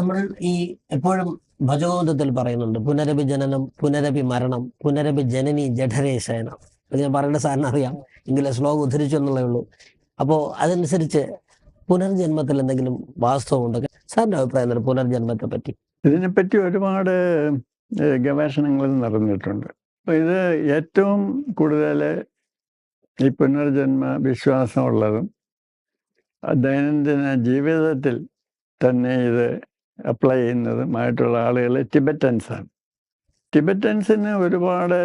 നമ്മൾ ഈ എപ്പോഴും ഭജഗോവിന്ദത്തിൽ പറയുന്നുണ്ട് പുനരഭി ജനനം പുനരഭി മരണം പുനരഭി ജനനി ജഠരേശയനം. അത് ഞാൻ പറയേണ്ട സാറിന് അറിയാം എങ്കിലും ശ്ലോകം ഉദ്ധരിച്ചു എന്നുള്ളേ ഉള്ളൂ. അപ്പോൾ അതനുസരിച്ച് പുനർജന്മത്തിൽ എന്തെങ്കിലും വാസ്തവമുണ്ടോ സാറിന്റെ അഭിപ്രായം എന്താണ് പുനർജന്മത്തെ പറ്റി? ഇതിനെപ്പറ്റി ഒരുപാട് ഗവേഷണങ്ങൾ നടന്നിട്ടുണ്ട് അപ്പോൾ ഇത് ഏറ്റവും കൂടുതൽ ഈ പുനർജന്മ വിശ്വാസമുള്ളതും ദൈനംദിന ജീവിതത്തിൽ തന്നെ ഇത് അപ്ലൈ ചെയ്യുന്നതുമായിട്ടുള്ള ആളുകൾ ടിബറ്റൻസാണ് ടിബറ്റൻസിന് ഒരുപാട്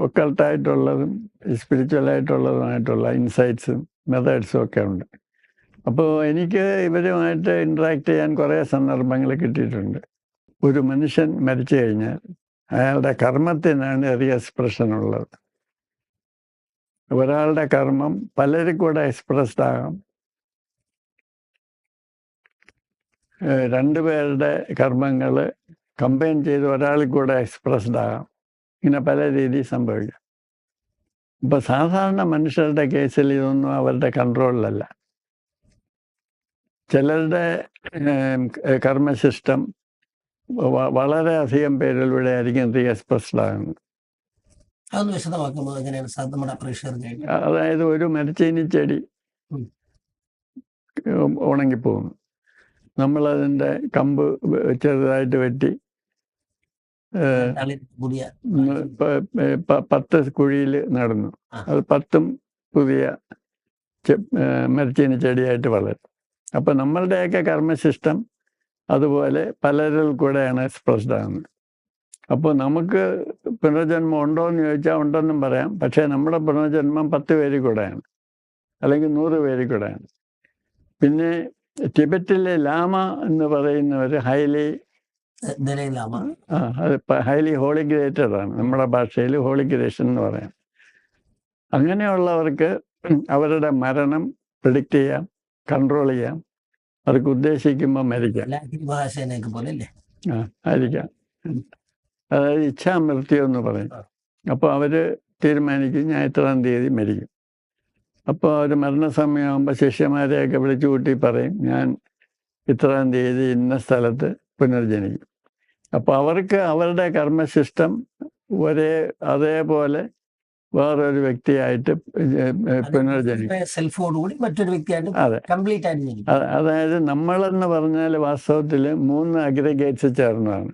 ഒക്കൾട്ടായിട്ടുള്ളതും സ്പിരിച്വലായിട്ടുള്ളതുമായിട്ടുള്ള ഇൻസൈറ്റ്സും മെത്തേഡ്സും ഒക്കെ ഉണ്ട്. അപ്പോൾ എനിക്ക് ഇവരുമായിട്ട് ഇൻട്രാക്ട് ചെയ്യാൻ കുറേ സന്ദർഭങ്ങൾ കിട്ടിയിട്ടുണ്ട്. ഒരു മനുഷ്യൻ മരിച്ചു കഴിഞ്ഞാൽ അയാളുടെ കർമ്മത്തിനാണ് റീഎക്സ്പ്രഷൻ ഉള്ളത്. ഒരാളുടെ കർമ്മം പലരും കൂടെ എക്സ്പ്രസ്ഡ് ആകാം. രണ്ടുപേരുടെ കർമ്മങ്ങൾ കമ്പൈൻ ചെയ്ത് ഒരാളിൽ കൂടെ എക്സ്പ്രസ്ഡ് ആകാം ഇങ്ങനെ പല രീതിയിൽ സംഭവിക്കാം. ഇപ്പം സാധാരണ മനുഷ്യരുടെ കേസിൽ ഇതൊന്നും അവരുടെ കൺട്രോളിലല്ല. ചിലരുടെ കർമ്മ സിസ്റ്റം വളരെ വ- വളരെയധികം പേരിലൂടെ ആയിരിക്കും റീ എക്സ്പ്രസ്ഡ് ആകുന്നത്? അതായത് ഒരു മരച്ചീനി ചെടി ഉം. ഉം, ഉണങ്ങിപ്പോകുന്നു. നമ്മളതിന്റെ കമ്പ് ചെറുതായിട്ട് വെട്ടി പത്ത് കുഴിയിൽ നടന്നു. അത് പത്തും പുതിയ മരച്ചീന ചെടിയായിട്ട് വളരും. അപ്പൊ നമ്മളുടെയൊക്കെ കർമ്മസിസ്റ്റം അതുപോലെ പലരിൽ കൂടെയാണ് എക്സ്പ്രസ്ഡ് ആകുന്നത് അപ്പോൾ നമുക്ക് പുനർജന്മം ഉണ്ടോ എന്ന് ചോദിച്ചാൽ ഉണ്ടെന്നും പറയാം. പക്ഷേ നമ്മുടെ പുനർജന്മം പത്ത് പേരിൽ കൂടെയാണ്. അല്ലെങ്കിൽ നൂറ് പേരിൽ കൂടെയാണ്. പിന്നെ ടിബറ്റിലെ ലാമ എന്ന് പറയുന്നവർ ഹൈലി ലാമ. ആ അത് ഹൈലി ഹോളിഗ്രേറ്റഡ് ആണ് നമ്മുടെ ഭാഷയിൽ ഹോളിഗ്രേഷൻ എന്ന് പറയാം. അങ്ങനെയുള്ളവർക്ക് അവരുടെ മരണം പ്രിഡിക്റ്റ് ചെയ്യാം കൺട്രോൾ ചെയ്യാം. അവർക്ക് ഉദ്ദേശിക്കുമ്പോൾ മരിക്കാം. ആ ആയിരിക്കാം. അതായത് ഇച്ഛാമൃത്യു എന്ന് പറയും. അപ്പോൾ അവർ തീരുമാനിക്കും ഞാൻ ഇത്രാം തീയതി മരിക്കും. അപ്പോൾ അവർ മരണസമയമാകുമ്പോൾ ശിഷ്യന്മാരെയൊക്കെ വിളിച്ചു കൂട്ടി പറയും ഞാൻ ഇത്രാം തീയതി ഇന്ന സ്ഥലത്ത് പുനർജനിക്കും. അപ്പോൾ അവർക്ക് അവരുടെ കർമ്മശിഷ്ടം ഒരേ അതേപോലെ വേറൊരു വ്യക്തിയായിട്ട് പുനർജനിക്കും. മറ്റൊരു വ്യക്തിയായിട്ട് അതെ. കംപ്ലീറ്റ് ആയിട്ട് അതായത് നമ്മളെന്ന് പറഞ്ഞാൽ വാസ്തവത്തിൽ മൂന്ന് അഗ്രിഗേറ്റ്സ് ചേർന്നതാണ്.